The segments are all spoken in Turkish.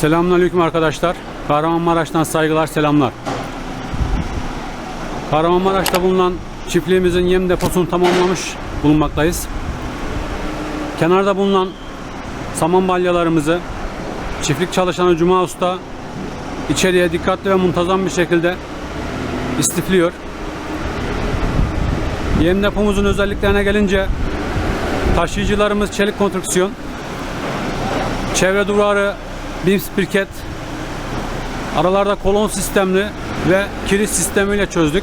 Selamünaleyküm arkadaşlar. Kahramanmaraş'tan saygılar, selamlar. Kahramanmaraş'ta bulunan çiftliğimizin yem deposunu tamamlamış bulunmaktayız. Kenarda bulunan saman balyalarımızı çiftlik çalışanı Cuma Usta içeriye dikkatli ve muntazam bir şekilde istifliyor. Yem depomuzun özelliklerine gelince taşıyıcılarımız çelik konstrüksiyon, çevre duvarı BIM spirket, aralarda kolon sistemli ve kiriş sistemiyle çözdük.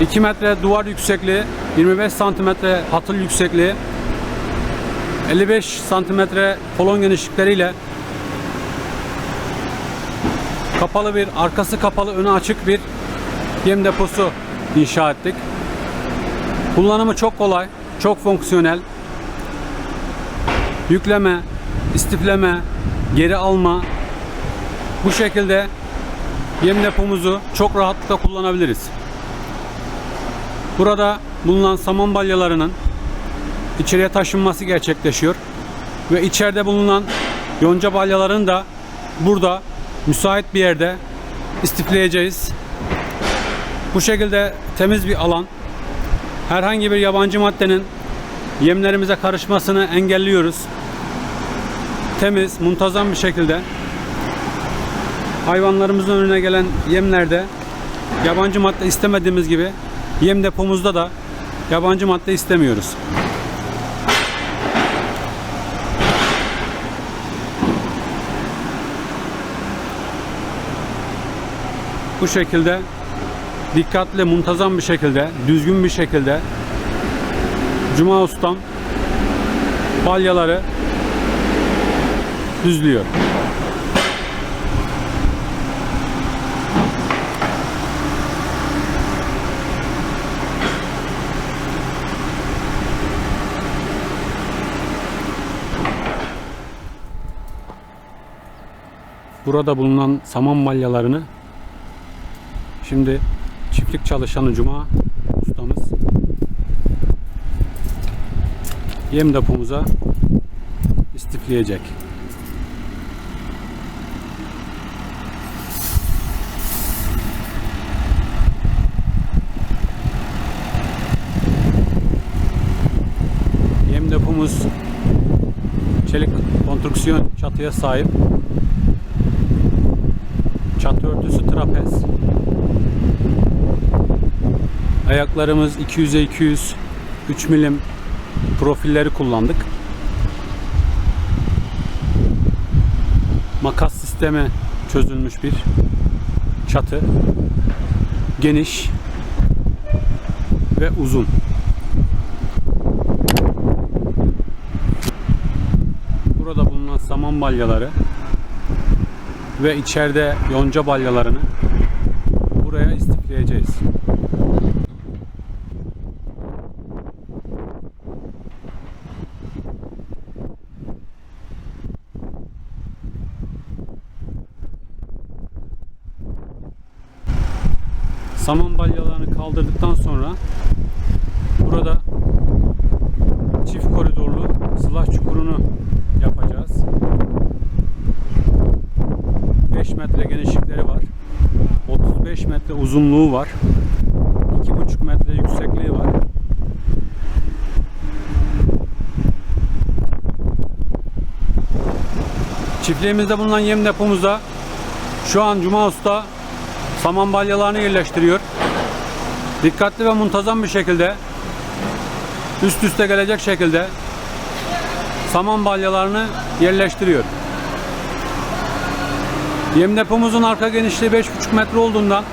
2 metre duvar yüksekliği, 25 santimetre hatıl yüksekliği, 55 santimetre kolon genişlikleriyle kapalı bir, arkası kapalı, önü açık bir yem deposu inşa ettik. Kullanımı çok kolay, çok fonksiyonel. Yükleme, istifleme, geri alma bu şekilde yem depomuzu çok rahatlıkla kullanabiliriz. Burada bulunan saman balyalarının içeriye taşınması gerçekleşiyor ve içeride bulunan yonca balyalarını da burada müsait bir yerde istifleyeceğiz. Bu şekilde temiz bir alan. Herhangi bir yabancı maddenin yemlerimize karışmasını engelliyoruz. Temiz, muntazam bir şekilde hayvanlarımızın önüne gelen yemlerde yabancı madde istemediğimiz gibi yem depomuzda da yabancı madde istemiyoruz. Bu şekilde dikkatli, muntazam bir şekilde, düzgün bir şekilde Cuma Ustam balyaları düzlüyor. Burada bulunan saman balyalarını şimdi çiftlik çalışanı Cuma ustamız yem depomuza istifleyecek. Yem depomuz çelik konstrüksiyon çatıya sahip. Çatı örtüsü trapez. Ayaklarımız 200'e 200 3 milim profilleri kullandık. Makas sistemi çözülmüş bir çatı. Geniş ve uzun. Burada bulunan saman balyaları ve içeride yonca balyalarını buraya istifleyeceğiz. Saman balyalarını kaldırdıktan sonra burada çift koridorlu sılaç çukurunu yapacağız. 5 metre genişlikleri var. 35 metre uzunluğu var. 2,5 metre yüksekliği var. Çiftliğimizde bulunan yem depomuzda şu an Cuma Usta saman balyalarını yerleştiriyor. Dikkatli ve muntazam bir şekilde üst üste gelecek şekilde saman balyalarını yerleştiriyor. Yem depomuzun arka genişliği 5,5 metre olduğundan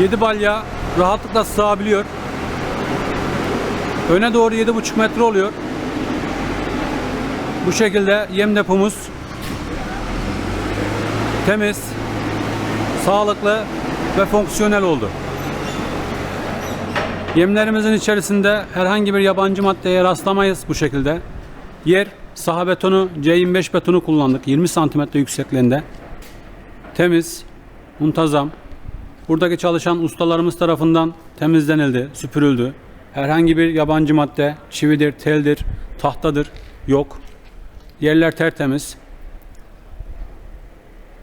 7 balya rahatlıkla sığabiliyor. Öne doğru 7,5 metre oluyor. Bu şekilde yem depomuz temiz, sağlıklı ve fonksiyonel oldu. Yemlerimizin içerisinde herhangi bir yabancı maddeye rastlamayız bu şekilde. Yer saha betonu C25 betonu kullandık 20 santimetre yüksekliğinde. Temiz, muntazam. Buradaki çalışan ustalarımız tarafından temizlenildi, süpürüldü. Herhangi bir yabancı madde, çividir, teldir, tahtadır yok. Yerler tertemiz.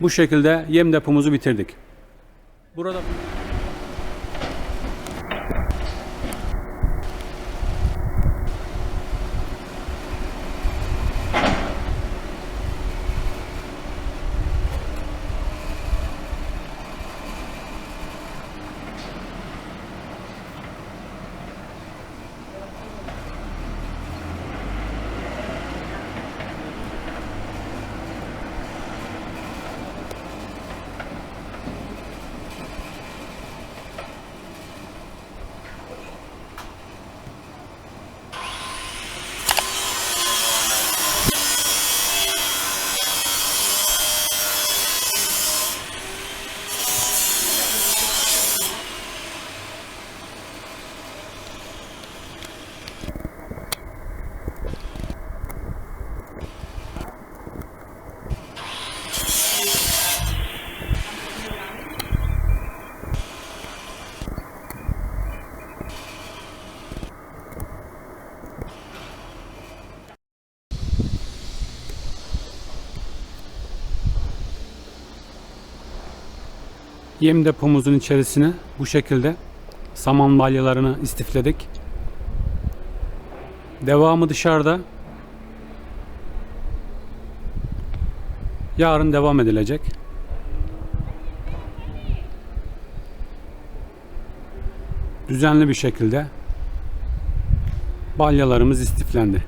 bu şekilde yem depomuzu bitirdik. Burada yem depomuzun içerisine bu şekilde saman balyalarını istifledik. Devamı dışarıda. Yarın devam edilecek. Düzenli bir şekilde balyalarımız istiflendi.